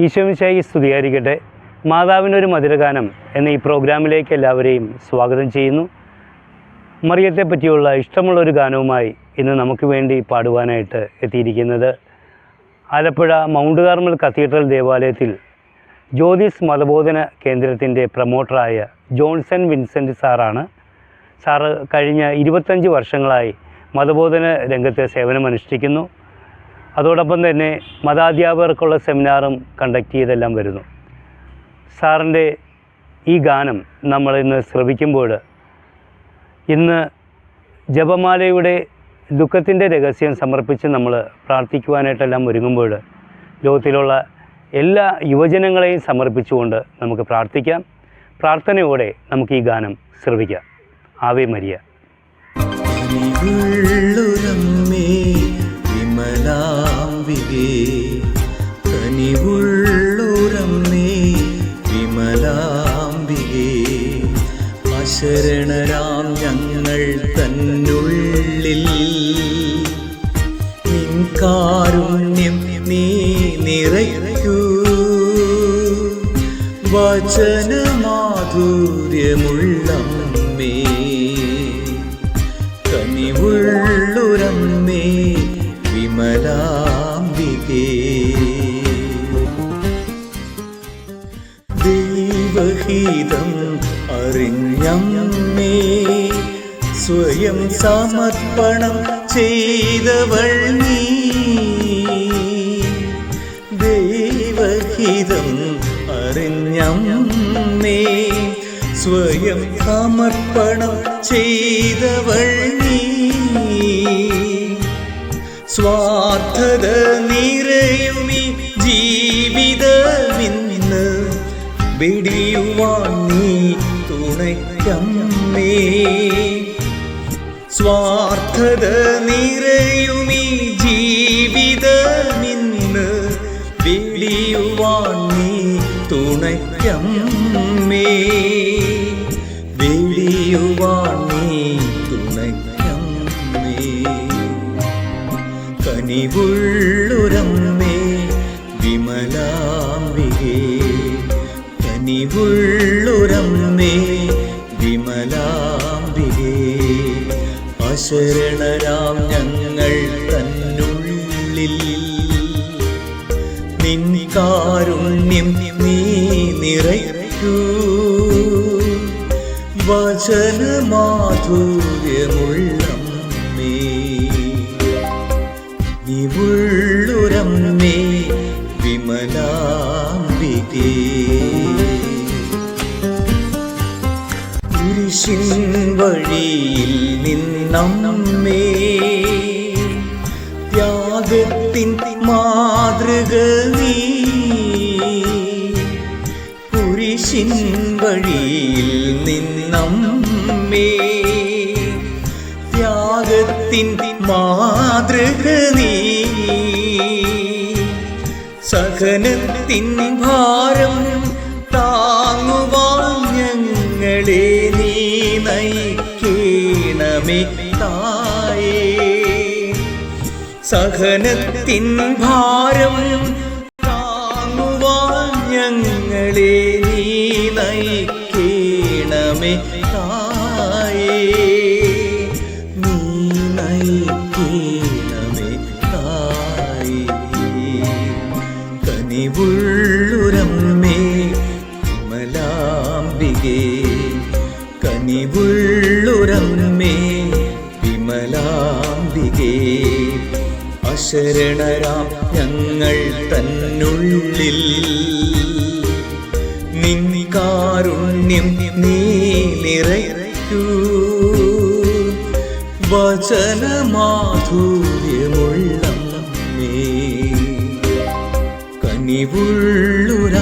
ഈശോമിശായി സ്തുതിയായിരിക്കട്ടെ. മാതാവിനൊരു മധുരഗാനം എന്ന ഈ പ്രോഗ്രാമിലേക്ക് എല്ലാവരെയും സ്വാഗതം ചെയ്യുന്നു. മറിയത്തെ പറ്റിയുള്ള ഇഷ്ടമുള്ള ഒരു ഗാനവുമായി ഇന്ന് നമുക്ക് വേണ്ടി പാടുവാനായിട്ട് എത്തിയിരിക്കുന്നത് ആലപ്പുഴ മൗണ്ട് കാർമൽ കത്തീഡ്രൽ ദേവാലയത്തിൽ ജ്യോതിസ് മതബോധന കേന്ദ്രത്തിന്റെ പ്രൊമോട്ടറായ ജോൺസൺ വിൻസെന്റ് സാറാണ്. സാറ് കഴിഞ്ഞ ഇരുപത്തഞ്ച് വർഷങ്ങളായി മതബോധന രംഗത്ത് സേവനമനുഷ്ഠിക്കുന്നു. അതോടൊപ്പം തന്നെ മതാധ്യാപകർക്കുള്ള സെമിനാറും കണ്ടക്ട് ചെയ്തെല്ലാം വരുന്നു. സാറിന്റെ ഈ ഗാനം നമ്മൾ ഇന്ന് ശ്രവിക്കുമ്പോൾ ഇന്ന് ജപമാലയുടെ ദുഃഖത്തിന്റെ രഹസ്യം സമർപ്പിച്ച് നമ്മൾ പ്രാർത്ഥിക്കുവാനായിട്ടെല്ലാം ഒരുങ്ങുമ്പോൾ ലോകത്തിലുള്ള എല്ലാ യുവജനങ്ങളെയും സമർപ്പിച്ചുകൊണ്ട് നമുക്ക് പ്രാർത്ഥിക്കാം. പ്രാർത്ഥനയോടെ നമുക്ക് ഈ ഗാനം ശ്രവിക്കാം. Ave Maria. വിമലാം വിമലാംബികേ കനിവുള്ളുരമ്മേ വചനമാധുര്യമുള്ളമ്മേ കനിവുള്ളുരമ്മേ വിമലാംബികേ. ദൈവഹിതം അറിഞ്ഞമ്മേ സ്വയം സമർപ്പണം ചെയ്തവൾ നീ. ദൈവഹിതം അറിഞ്ഞമ്മേ സ്വയം സമർപ്പണം ചെയ്തവൾ നീ. സ്വാർത്ഥത നിറയുമി ജീവിതമിന്ന് വെടിയുവാൻ നീ തുണയ്ക്കമ്മേ. സ്വാർത്ഥത നിറയുമി ജീവിതമിന്ന് വെളിയുവാൻ നീ തുണയ്ക്കമ്മേ. കനിവുള്ളുരമ്മേ വിമലാംബികേ. കനിവുള്ളുരമ്മേ വിമലാംബികേ. അശരണരാം ഞങ്ങൾ തന്നുള്ളിൽ. നിൻ കാരുണ്യം നീ നിറയ്ക്കൂ. വചനമാധുര്യമുള്ളമ്മേ കുരിശിൻ വഴിയിൽ നിന്നമ്മേ ത്യാഗത്തിൻ മാതൃക നീ. കുരിശിൻ വഴിയിൽ നിന്നമ്മേ ത്യാഗത്തിൻ മാതൃക നീ. സഹനത്തിൻ ഭാരം താങ്ങുവാൻ തായേ സഹനത്തിൻ ഭാരം താങ്ങുവാൻ ഞങ്ങളെ നീ നയിക്കണമേ തായേ. നീ നയിക്കണമേ തായേ. കനിവുള്ളുരമ്മേ കമലാംബികേ കനിവുള്ളുരമ്മേ അശരണരാം ഞങ്ങൾ തന്നുള്ളിൽ. നിന്നിക്കാരുണ്യം കാരുണ്യം നീ നിറയ്ക്കൂ വചനമാധുര്യമുള്ളമ്മേ കനിവുള്ള